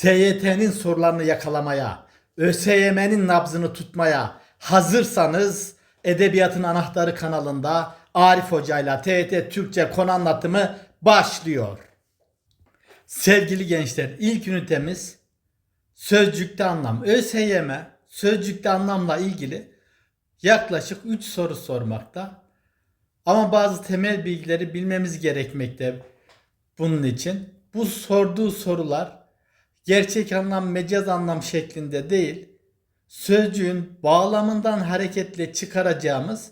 TYT'nin sorularını yakalamaya, ÖSYM'nin nabzını tutmaya hazırsanız Edebiyatın Anahtarı kanalında Arif Hoca'yla TYT Türkçe konu anlatımı başlıyor. Sevgili gençler ilk ünitemiz sözcükte anlam. ÖSYM sözcükte anlamla ilgili yaklaşık 3 soru sormakta. Ama bazı temel bilgileri bilmemiz gerekmekte bunun için. Bu sorduğu sorular gerçek anlam mecaz anlam şeklinde değil, sözcüğün bağlamından hareketle çıkaracağımız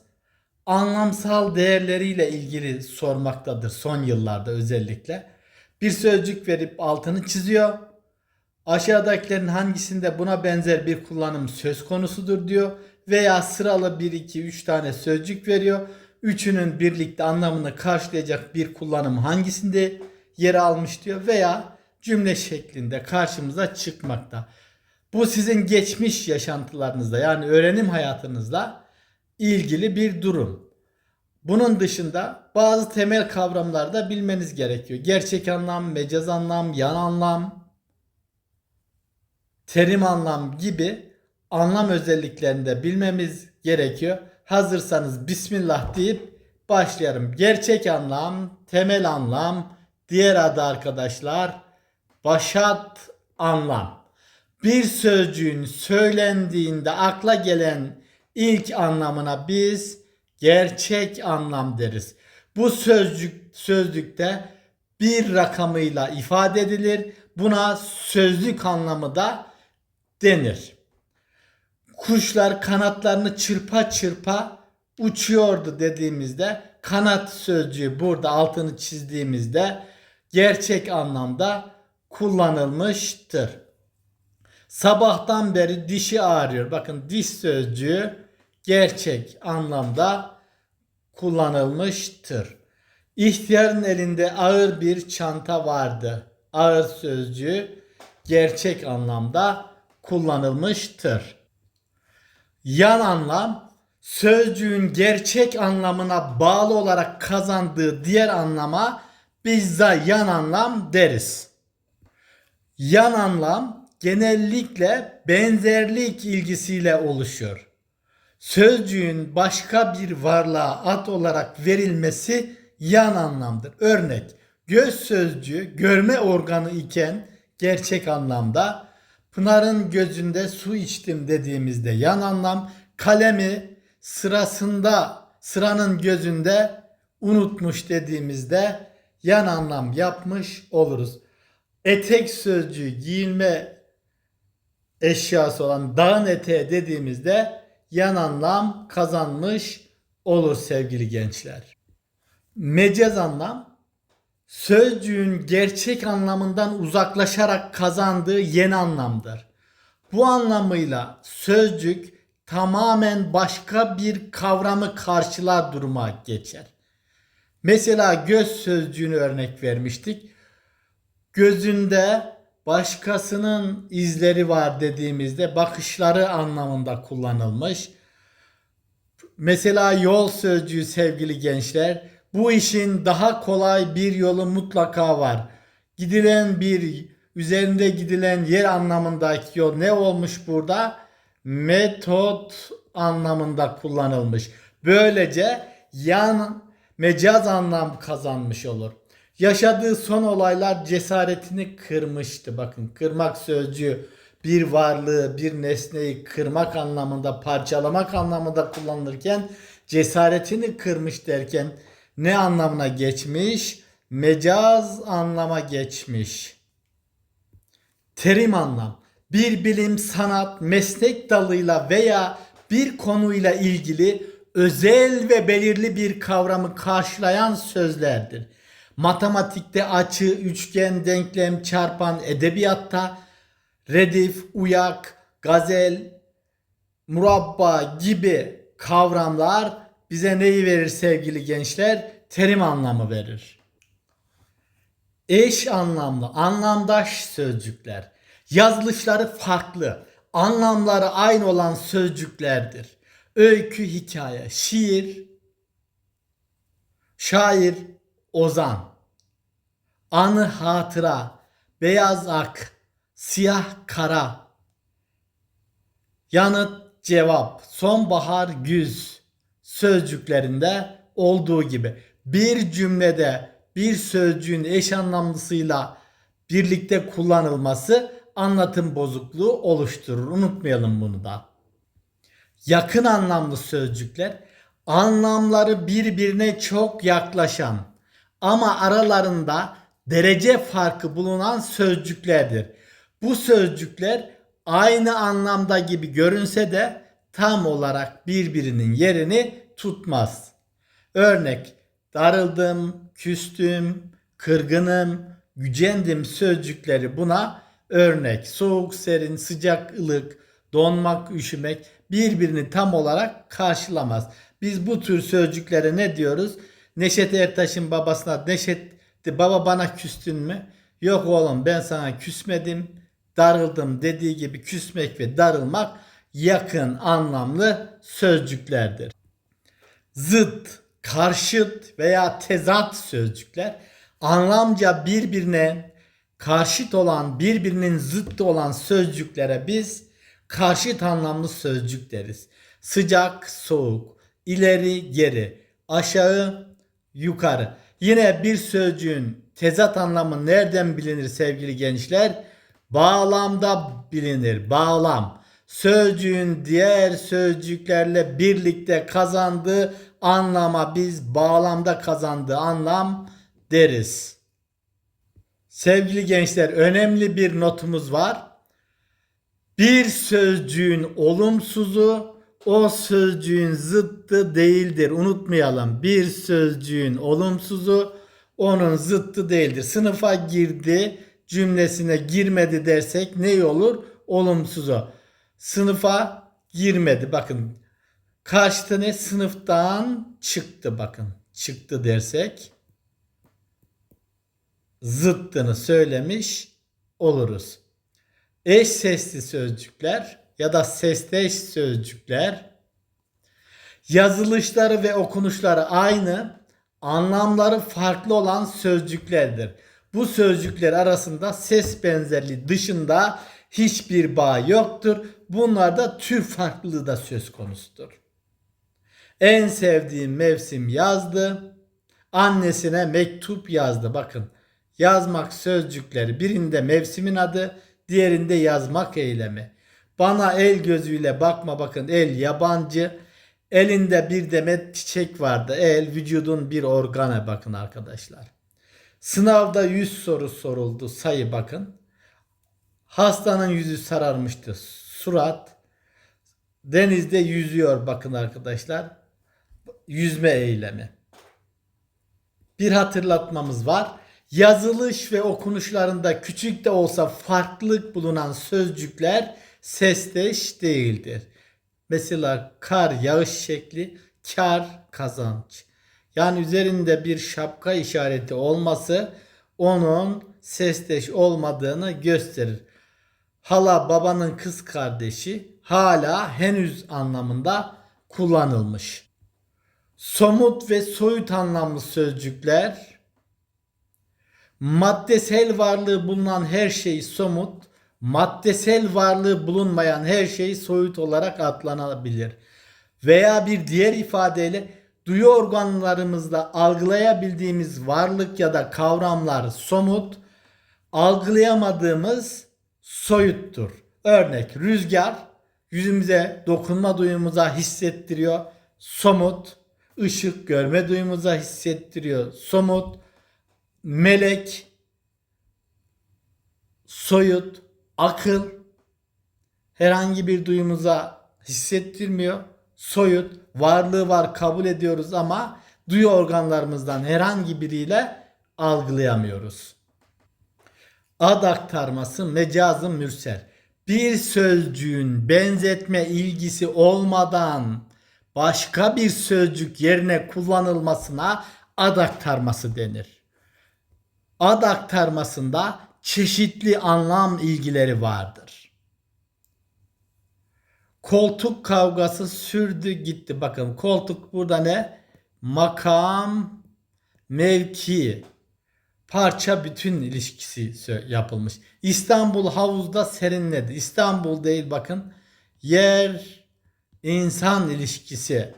anlamsal değerleriyle ilgili sormaktadır son yıllarda özellikle. Bir sözcük verip altını çiziyor. Aşağıdakilerin hangisinde buna benzer bir kullanım söz konusudur diyor veya sıralı 1 2 3 tane sözcük veriyor. Üçünün birlikte anlamını karşılayacak bir kullanım hangisinde yer almış diyor veya cümle şeklinde karşımıza çıkmakta. Bu sizin geçmiş yaşantılarınızda yani öğrenim hayatınızla ilgili bir durum. Bunun dışında bazı temel kavramları da bilmeniz gerekiyor. Gerçek anlam, mecaz anlam, yan anlam, terim anlam gibi anlam özelliklerini de bilmemiz gerekiyor. Hazırsanız Bismillah deyip başlayalım. Gerçek anlam, temel anlam, diğer adı arkadaşlar başat anlam. Bir sözcüğün söylendiğinde akla gelen ilk anlamına biz gerçek anlam deriz. Bu sözcük sözlükte bir rakamıyla ifade edilir. Buna sözlük anlamı da denir. Kuşlar kanatlarını çırpa çırpa uçuyordu dediğimizde kanat sözcüğü burada altını çizdiğimizde gerçek anlamda kullanılmıştır. Sabahtan beri dişi ağrıyor. Bakın diş sözcüğü gerçek anlamda kullanılmıştır. İhtiyarın elinde ağır bir çanta vardı. Ağır sözcüğü gerçek anlamda kullanılmıştır. Yan anlam sözcüğün gerçek anlamına bağlı olarak kazandığı diğer anlama biz yan anlam deriz. Yan anlam genellikle benzerlik ilgisiyle oluşuyor. Sözcüğün başka bir varlığa ad olarak verilmesi yan anlamdır. Örnek göz sözcüğü görme organı iken gerçek anlamda Pınar'ın gözünde su içtim dediğimizde yan anlam kalemi sırasında sıranın gözünde unutmuş dediğimizde yan anlam yapmış oluruz. Etek sözcüğü giyinme eşyası olan dağın eteği dediğimizde yan anlam kazanmış olur sevgili gençler. Mecaz anlam sözcüğün gerçek anlamından uzaklaşarak kazandığı yeni anlamdır. Bu anlamıyla sözcük tamamen başka bir kavramı karşılar duruma geçer. Mesela göz sözcüğünü örnek vermiştik. Gözünde başkasının izleri var dediğimizde bakışları anlamında kullanılmış. Mesela yol sözcüğü sevgili gençler bu işin daha kolay bir yolu mutlaka var. Gidilen bir üzerinde gidilen yer anlamındaki yol ne olmuş burada? Metot anlamında kullanılmış. Böylece yan mecaz anlam kazanmış olur. Yaşadığı son olaylar cesaretini kırmıştı. Bakın kırmak sözcüğü bir varlığı, bir nesneyi kırmak anlamında, parçalamak anlamında kullanılırken cesaretini kırmış derken ne anlamına geçmiş? Mecaz anlama geçmiş. Terim anlam. Bir bilim, sanat, meslek dalıyla veya bir konuyla ilgili özel ve belirli bir kavramı karşılayan sözlerdir. Matematikte açı, üçgen, denklem, çarpan, edebiyatta redif, uyak, gazel, murabba gibi kavramlar bize neyi verir sevgili gençler? Terim anlamı verir. Eş anlamlı, anlamdaş sözcükler. Yazılışları farklı, anlamları aynı olan sözcüklerdir. Öykü, hikaye, şiir, şair, ozan, anı, hatıra, beyaz ak, siyah kara. Yanıt cevap sonbahar güz sözcüklerinde olduğu gibi bir cümlede bir sözcüğün eş anlamlısıyla birlikte kullanılması anlatım bozukluğu oluşturur. Unutmayalım bunu da. Yakın anlamlı sözcükler anlamları birbirine çok yaklaşan ama aralarında derece farkı bulunan sözcüklerdir. Bu sözcükler aynı anlamda gibi görünse de tam olarak birbirinin yerini tutmaz. Örnek darıldım, küstüm, kırgınım, gücendim sözcükleri buna örnek. Soğuk, serin, sıcak, ılık, donmak, üşümek birbirini tam olarak karşılamaz. Biz bu tür sözcüklere ne diyoruz? Neşet Ertaş'ın babasına Neşet baba bana küstün mü? Yok oğlum ben sana küsmedim, darıldım dediği gibi küsmek ve darılmak yakın anlamlı sözcüklerdir. Zıt, karşıt veya tezat sözcükler anlamca birbirine karşıt olan, birbirinin zıttı olan sözcüklere biz karşıt anlamlı sözcük deriz. Sıcak, soğuk, ileri, geri, aşağı, yukarı. Yine bir sözcüğün tezat anlamı nereden bilinir sevgili gençler? Bağlamda bilinir. Bağlam. Sözcüğün diğer sözcüklerle birlikte kazandığı anlama biz bağlamda kazandığı anlam deriz. Sevgili gençler önemli bir notumuz var. Bir sözcüğün olumsuzu o sözcüğün zıttı değildir. Unutmayalım. Bir sözcüğün olumsuzu onun zıttı değildir. Sınıfa girdi cümlesine girmedi dersek ne olur? Olumsuzu. Sınıfa girmedi. Bakın karşıta ne? Sınıftan çıktı bakın. Çıktı dersek zıttını söylemiş oluruz. Eş sesli sözcükler ya da sesleş sözcükler yazılışları ve okunuşları aynı, anlamları farklı olan sözcüklerdir. Bu sözcükler arasında ses benzerliği dışında hiçbir bağ yoktur. Bunlarda tür farklılığı da söz konusudur. En sevdiğim mevsim yazdı. Annesine mektup yazdı. Bakın yazmak sözcükleri birinde mevsimin adı, diğerinde yazmak eylemi. Bana el gözüyle bakma bakın el yabancı. Elinde bir demet çiçek vardı. El vücudun bir organı bakın arkadaşlar. Sınavda 100 soru soruldu sayı bakın. Hastanın yüzü sararmıştı. Surat. Denizde yüzüyor bakın arkadaşlar. Yüzme eylemi. Bir hatırlatmamız var. Yazılış ve okunuşlarında küçük de olsa farklılık bulunan sözcükler sesteş değildir. Mesela kar yağış şekli, kar kazanç. Yani üzerinde bir şapka işareti olması onun sesteş olmadığını gösterir. Hala babanın kız kardeşi hala henüz anlamında kullanılmış. Somut ve soyut anlamlı sözcükler maddesel varlığı bulunan her şey somut, maddesel varlığı bulunmayan her şey soyut olarak adlanabilir. Veya bir diğer ifadeyle duyu organlarımızda algılayabildiğimiz varlık ya da kavramlar somut, algılayamadığımız soyuttur. Örnek rüzgar yüzümüze dokunma duyumuza hissettiriyor. Somut, ışık görme duyumuza hissettiriyor. Somut, melek, soyut, akıl herhangi bir duyumuza hissettirmiyor. Soyut, varlığı var kabul ediyoruz ama duyu organlarımızdan herhangi biriyle algılayamıyoruz. Ad aktarması mecazın mürsel. Bir sözcüğün benzetme ilgisi olmadan başka bir sözcük yerine kullanılmasına ad aktarması denir. Ad aktarmasında çeşitli anlam ilgileri vardır. Koltuk kavgası sürdü gitti. Bakın koltuk burada ne? Makam, mevki. parça bütün ilişkisi yapılmış. İstanbul havuzda serinledi. İstanbul değil bakın. Yer insan ilişkisi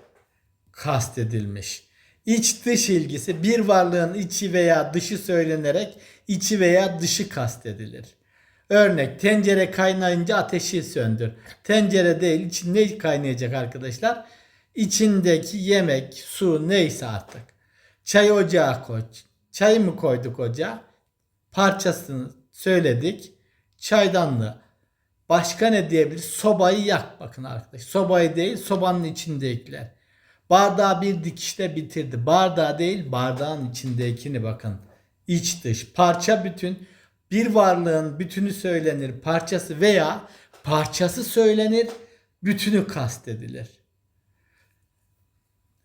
kastedilmiş. İç dış ilgisi bir varlığın içi veya dışı söylenerek içi veya dışı kastedilir. Örnek tencere kaynayınca ateşi söndür. Tencere değil için ne kaynayacak arkadaşlar? İçindeki yemek, su neyse artık. Çay ocağa koy. Çay mı koyduk ocağa? Parçasını söyledik. Çaydanlığı. Başka ne diyebiliriz? Sobayı yak bakın arkadaş. Sobayı değil sobanın içindekiler. Bardağı bir dikişte bitirdi. Bardağı değil bardağın içindekini bakın. İç dış parça bütün bir varlığın bütünü söylenir parçası veya parçası söylenir bütünü kastedilir.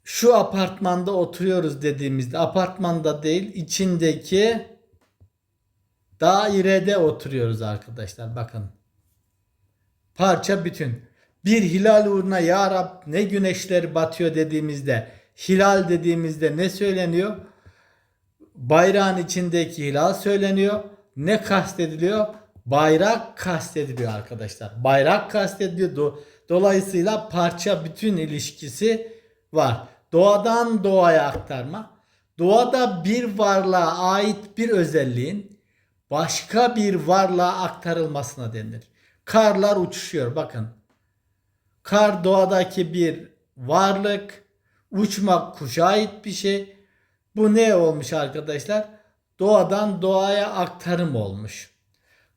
Şu apartmanda oturuyoruz dediğimizde apartmanda değil içindeki dairede oturuyoruz arkadaşlar bakın. Parça bütün. Bir hilal uğruna ya Rab ne güneşler batıyor dediğimizde hilal dediğimizde ne söyleniyor? Bayrağın içindeki hilal söyleniyor. Ne kastediliyor? Bayrak kastediliyor arkadaşlar. Bayrak kastediliyor. Do- Dolayısıyla parça bütün ilişkisi var. Doğadan doğaya aktarma. Doğada bir varlığa ait bir özelliğin başka bir varlığa aktarılmasına denir. Karlar uçuşuyor bakın. Kar doğadaki bir varlık. Uçmak kuşa ait bir şey. Bu ne olmuş arkadaşlar? Doğadan doğaya aktarım olmuş.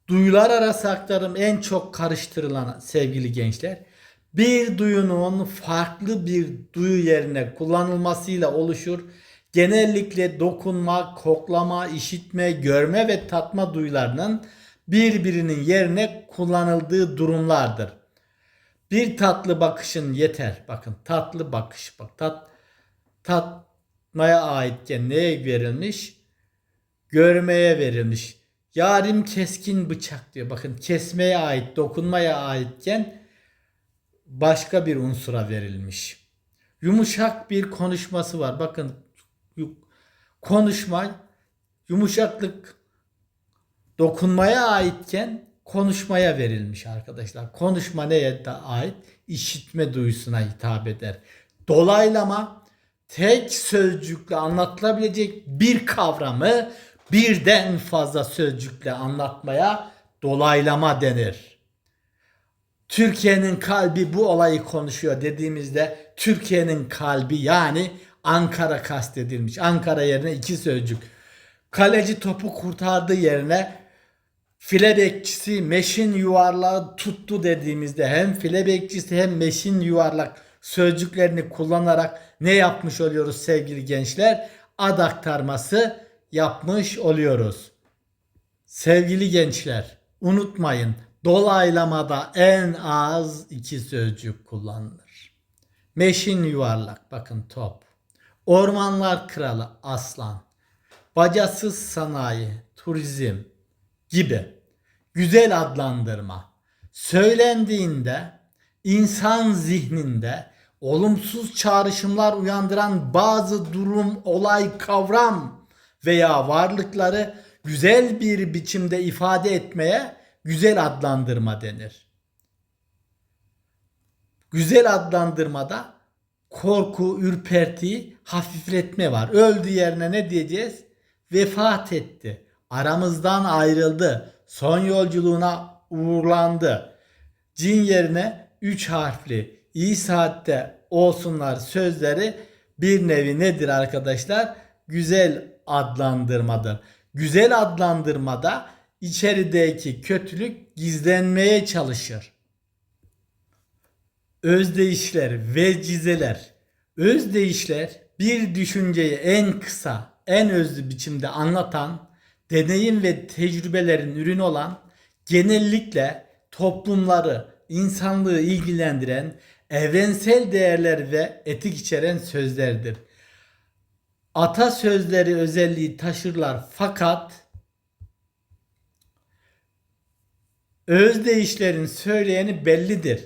Duyular arası aktarım en çok karıştırılan sevgili gençler. Bir duyunun farklı bir duyu yerine kullanılmasıyla oluşur. Genellikle dokunma, koklama, işitme, görme ve tatma duyularının birbirinin yerine kullanıldığı durumlardır. Bir tatlı bakışın yeter. Bakın tatlı bakış. Bak tat tatmaya aitken neye verilmiş? Görmeye verilmiş. Yarim keskin bıçak diyor. Bakın kesmeye ait, dokunmaya aitken başka bir unsura verilmiş. Yumuşak bir konuşması var. Bakın konuşma yumuşaklık dokunmaya aitken konuşmaya verilmiş arkadaşlar. Konuşma neye de ait? İşitme duyusuna hitap eder. Dolaylama tek sözcükle anlatılabilecek bir kavramı birden fazla sözcükle anlatmaya dolaylama denir. Türkiye'nin kalbi bu olayı konuşuyor dediğimizde Türkiye'nin kalbi yani Ankara kastedilmiş. Ankara yerine iki sözcük. Kaleci topu kurtardığı yerine file bekçisi meşin yuvarlağı tuttu dediğimizde hem file bekçisi hem meşin yuvarlak sözcüklerini kullanarak ne yapmış oluyoruz sevgili gençler? Ad aktarması yapmış oluyoruz. Sevgili gençler, unutmayın dolaylamada en az iki sözcük kullanılır. Meşin yuvarlak, bakın top. Ormanlar kralı aslan. Bacasız sanayi, turizm gibi güzel adlandırma söylendiğinde insan zihninde olumsuz çağrışımlar uyandıran bazı durum, olay, kavram veya varlıkları güzel bir biçimde ifade etmeye güzel adlandırma denir. Güzel adlandırmada korku, ürperti, hafifletme var. Öldü yerine ne diyeceğiz? Vefat etti. Aramızdan ayrıldı. Son yolculuğuna uğurlandı. Cin yerine üç harfli iyi saatte olsunlar sözleri bir nevi nedir arkadaşlar? Güzel adlandırmadır. Güzel adlandırmada içerideki kötülük gizlenmeye çalışır. Özdeyişler, vecizeler. Özdeyişler bir düşünceyi en kısa, en özlü biçimde anlatan, deneyim ve tecrübelerin ürünü olan, genellikle toplumları, insanlığı ilgilendiren, evrensel değerler ve etik içeren sözlerdir. Atasözleri özelliği taşırlar fakat özdeyişlerin söyleyeni bellidir.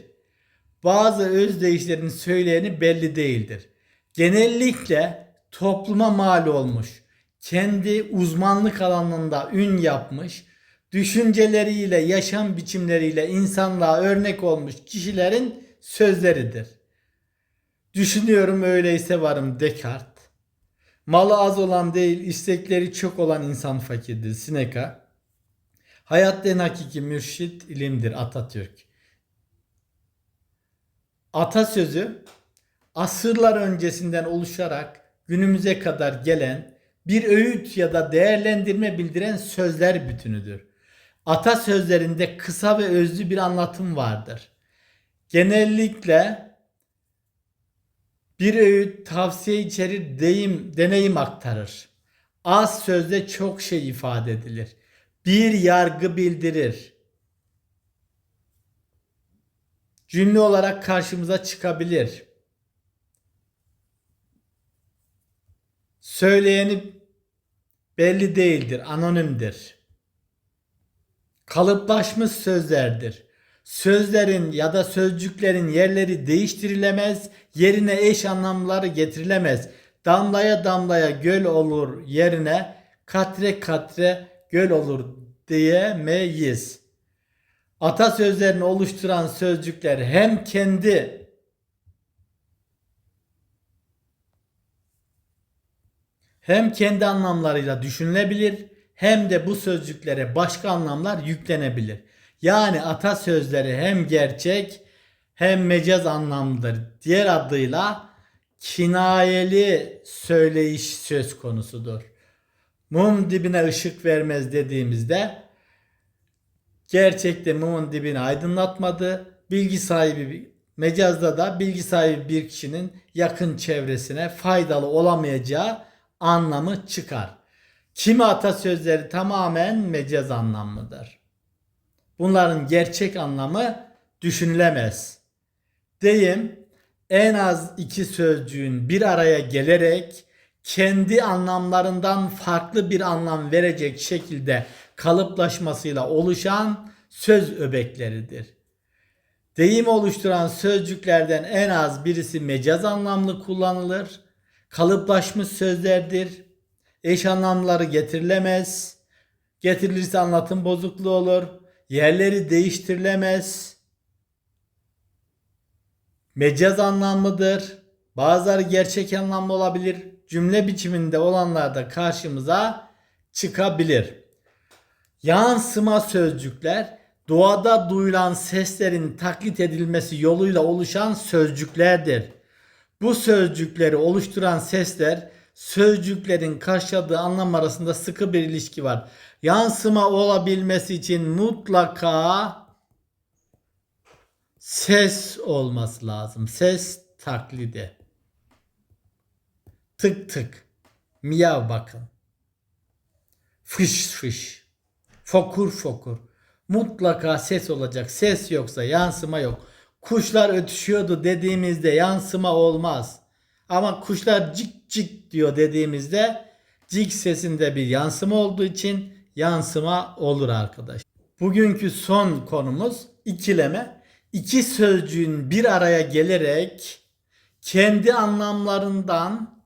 Bazı özdeyişlerin söyleyeni belli değildir. Genellikle topluma mal olmuş, kendi uzmanlık alanında ün yapmış, düşünceleriyle, yaşam biçimleriyle insanlığa örnek olmuş kişilerin sözleridir. Düşünüyorum öyleyse varım Descartes. Malı az olan değil, istekleri çok olan insan fakirdir. Seneca. Hayat en hakiki mürşit ilimdir Atatürk. Atasözü asırlar öncesinden oluşarak günümüze kadar gelen bir öğüt ya da değerlendirme bildiren sözler bütünüdür. Atasözlerinde kısa ve özlü bir anlatım vardır. Genellikle bir öğüt tavsiye içerir, deyim, deneyim aktarır. Az sözde çok şey ifade edilir. Bir yargı bildirir. Cümle olarak karşımıza çıkabilir. Söyleyeni belli değildir, anonimdir. Kalıplaşmış sözlerdir. Sözlerin ya da sözcüklerin yerleri değiştirilemez, yerine eş anlamları getirilemez. Damlaya damlaya göl olur yerine katre katre göl olur diyemeyiz. Atasözlerini oluşturan sözcükler hem kendi hem kendi anlamlarıyla düşünülebilir hem de bu sözcüklere başka anlamlar yüklenebilir. Yani atasözleri hem gerçek hem mecaz anlamlıdır. Diğer adıyla kinayeli söyleyiş söz konusudur. Mum dibine ışık vermez dediğimizde gerçekte mumun dibini aydınlatmadı. Bilgi sahibi mecazda da bilgi sahibi bir kişinin yakın çevresine faydalı olamayacağı anlamı çıkar. Kimi atasözleri tamamen mecaz anlamlıdır. Bunların gerçek anlamı düşünülemez. Deyim en az iki sözcüğün bir araya gelerek kendi anlamlarından farklı bir anlam verecek şekilde kalıplaşmasıyla oluşan söz öbekleridir. Deyim oluşturan sözcüklerden en az birisi mecaz anlamlı kullanılır. Kalıplaşmış sözlerdir. Eş anlamları getirilemez. Getirilirse anlatım bozukluğu olur. Yerleri değiştirilemez. Mecaz anlamlıdır. Bazıları gerçek anlamlı olabilir. Cümle biçiminde olanlar da karşımıza çıkabilir. Yansıma sözcükler doğada duyulan seslerin taklit edilmesi yoluyla oluşan sözcüklerdir. Bu sözcükleri oluşturan sesler sözcüklerin karşıladığı anlam arasında sıkı bir ilişki var. Yansıma olabilmesi için mutlaka ses olması lazım. Ses taklidi. Tık tık. Miyav bakın. Fış fış. Fokur fokur. Mutlaka ses olacak. Ses yoksa yansıma yok. Kuşlar ötüşüyordu dediğimizde yansıma olmaz. Ama kuşlar cik cik diyor dediğimizde cik sesinde bir yansıma olduğu için yansıma olur arkadaş. Bugünkü son konumuz ikileme. İki sözcüğün bir araya gelerek kendi anlamlarından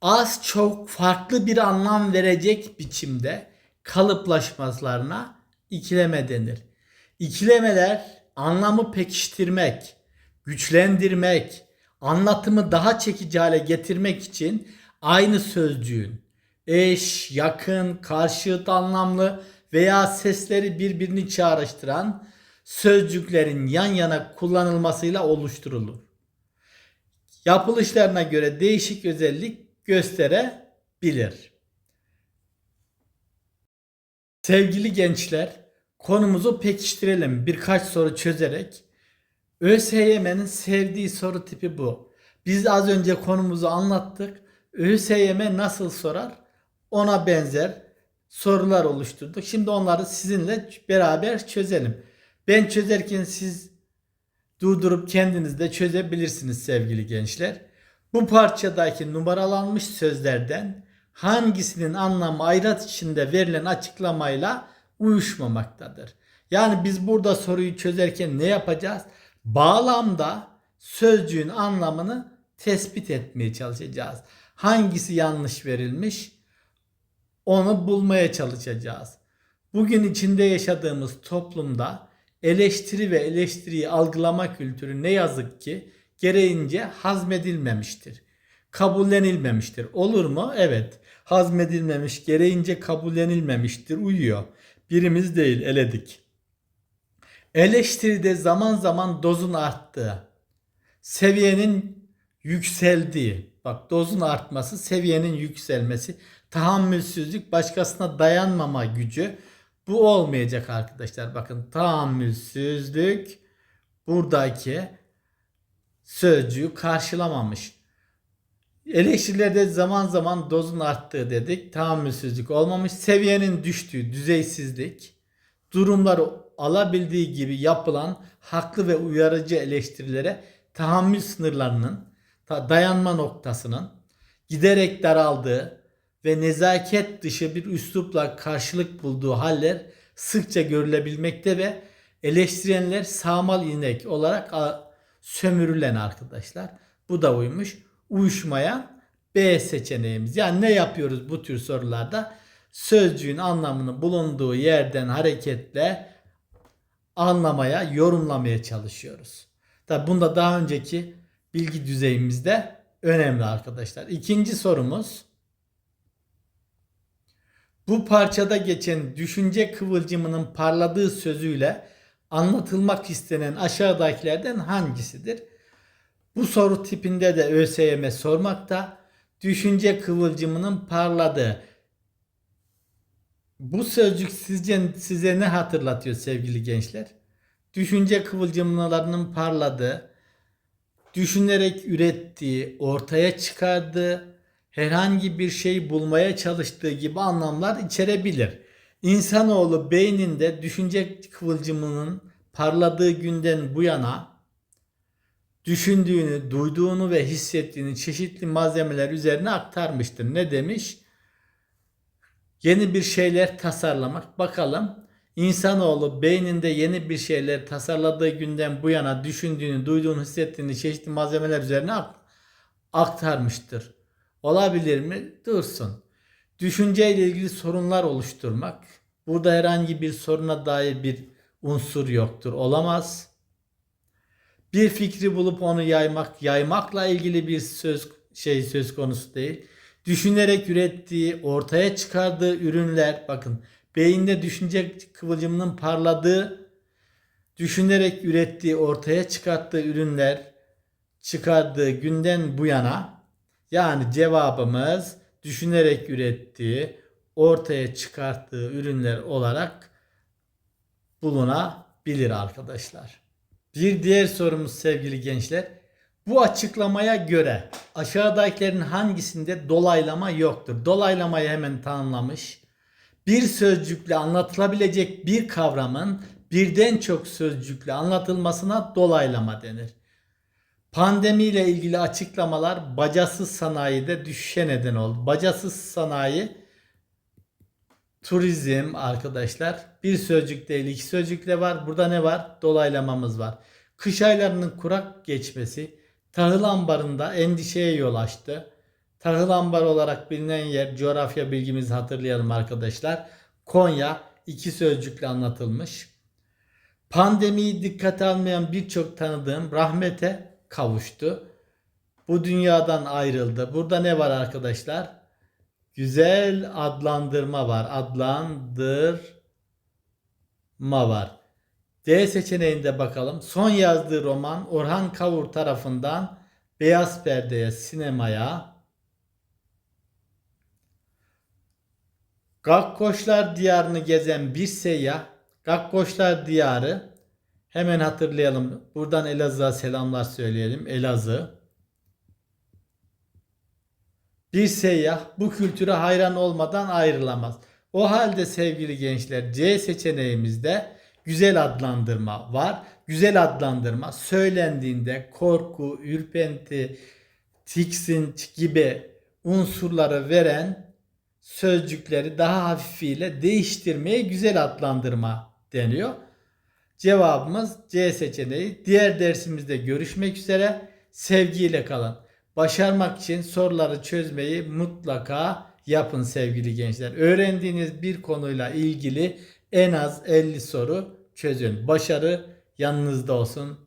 az çok farklı bir anlam verecek biçimde kalıplaşmalarına ikileme denir. İkilemeler anlamı pekiştirmek, güçlendirmek, anlatımı daha çekici hale getirmek için aynı sözcüğün eş, yakın, karşıt anlamlı veya sesleri birbirini çağrıştıran sözcüklerin yan yana kullanılmasıyla oluşturulur. Yapılışlarına göre değişik özellik gösterebilir. Sevgili gençler, konumuzu pekiştirelim birkaç soru çözerek. ÖSYM'nin sevdiği soru tipi bu. Biz az önce konumuzu anlattık. ÖSYM nasıl sorar? Ona benzer sorular oluşturduk. Şimdi onları sizinle beraber çözelim. Ben çözerken siz durdurup kendiniz de çözebilirsiniz sevgili gençler. Bu parçadaki numaralanmış sözlerden hangisinin anlamı ayrat içinde verilen açıklamayla uyuşmamaktadır. Yani biz burada soruyu çözerken ne yapacağız? Bağlamda sözcüğün anlamını tespit etmeye çalışacağız. Hangisi yanlış verilmiş? Onu bulmaya çalışacağız. Bugün içinde yaşadığımız toplumda eleştiri ve eleştiriyi algılama kültürü ne yazık ki gereğince hazmedilmemiştir. Kabullenilmemiştir. Olur mu? Evet. Hazmedilmemiş, gereğince kabullenilmemiştir. Uyuyor. Birimiz değil, eledik. Eleştiride zaman zaman dozun arttığı, seviyenin yükseldiği, bak dozun artması, seviyenin yükselmesi, tahammülsüzlük, başkasına dayanmama gücü bu olmayacak arkadaşlar. Bakın tahammülsüzlük buradaki sözcüğü karşılamamış. Eleştirilerde zaman zaman dozun arttığı dedik. Tahammülsüzlük olmamış. Seviyenin düştüğü, düzeysizlik. Durumları alabildiği gibi yapılan haklı ve uyarıcı eleştirilere tahammül sınırlarının, dayanma noktasının giderek daraldığı ve nezaket dışı bir üslupla karşılık bulduğu haller sıkça görülebilmekte ve eleştirenler sağmal inek olarak sömürülen arkadaşlar. Bu da uymuş. Uyuşmayan B seçeneğimiz. Yani ne yapıyoruz bu tür sorularda? Sözcüğün anlamını bulunduğu yerden hareketle anlamaya, yorumlamaya çalışıyoruz. Tabi bunda daha önceki bilgi düzeyimizde önemli arkadaşlar. İkinci sorumuz. Bu parçada geçen düşünce kıvılcımının parladığı sözüyle anlatılmak istenen aşağıdakilerden hangisidir? Bu soru tipinde de ÖSYM sormakta. Düşünce kıvılcımının parladığı. Bu sözcük sizce size ne hatırlatıyor sevgili gençler? Düşünce kıvılcımlarının parladığı, düşünerek ürettiği, ortaya çıkardığı, herhangi bir şey bulmaya çalıştığı gibi anlamlar içerebilir. İnsanoğlu beyninde düşünce kıvılcımının parladığı günden bu yana düşündüğünü, duyduğunu ve hissettiğini çeşitli malzemeler üzerine aktarmıştır. Ne demiş? Yeni bir şeyler tasarlamak. Bakalım insanoğlu beyninde yeni bir şeyler tasarladığı günden bu yana düşündüğünü, duyduğunu, hissettiğini çeşitli malzemeler üzerine ak- aktarmıştır. Olabilir mi? Dursun. Düşünceyle ilgili sorunlar oluşturmak. Burada herhangi bir soruna dair bir unsur yoktur. Olamaz. Bir fikri bulup onu yaymak, yaymakla ilgili bir söz şey söz konusu değil. Düşünerek ürettiği, ortaya çıkardığı ürünler, bakın beyinde düşünce kıvılcımının parladığı, düşünerek ürettiği, ortaya çıkarttığı ürünler çıkardığı günden bu yana yani cevabımız düşünerek ürettiği, ortaya çıkarttığı ürünler olarak bulunabilir arkadaşlar. Bir diğer sorumuz sevgili gençler. Bu açıklamaya göre aşağıdakilerin hangisinde dolaylama yoktur? Dolaylamayı hemen tanımlamış. Bir sözcükle anlatılabilecek bir kavramın birden çok sözcükle anlatılmasına dolaylama denir. Pandemiyle ilgili açıklamalar bacasız sanayide düşüşe neden oldu. Bacasız sanayi turizm arkadaşlar. Bir sözcük değil iki sözcükle var. Burada ne var? Dolaylamamız var. Kış aylarının kurak geçmesi tahıl ambarında endişeye yol açtı. Tahıl ambar olarak bilinen yer coğrafya bilgimizi hatırlayalım arkadaşlar. Konya iki sözcükle anlatılmış. Pandemiyi dikkate almayan birçok tanıdığım rahmete kavuştu. Bu dünyadan ayrıldı. Burada ne var arkadaşlar? Güzel adlandırma var. Adlandırma var. D seçeneğinde bakalım. Son yazdığı roman Orhan Kavur tarafından Beyaz Perde'ye, sinemaya Gakkoşlar diyarını gezen bir seyyah Gakkoşlar diyarı hemen hatırlayalım. Buradan Elazığ'a selamlar söyleyelim. Elazığ. Bir seyyah bu kültüre hayran olmadan ayrılamaz. O halde sevgili gençler C seçeneğimizde güzel adlandırma var. Güzel adlandırma söylendiğinde korku, ürpenti, tiksinç gibi unsurları veren sözcükleri daha hafifiyle değiştirmeye güzel adlandırma deniyor. Cevabımız C seçeneği. Diğer dersimizde görüşmek üzere. Sevgiyle kalın. Başarmak için soruları çözmeyi mutlaka yapın sevgili gençler. Öğrendiğiniz bir konuyla ilgili en az 50 soru çözün. Başarı yanınızda olsun.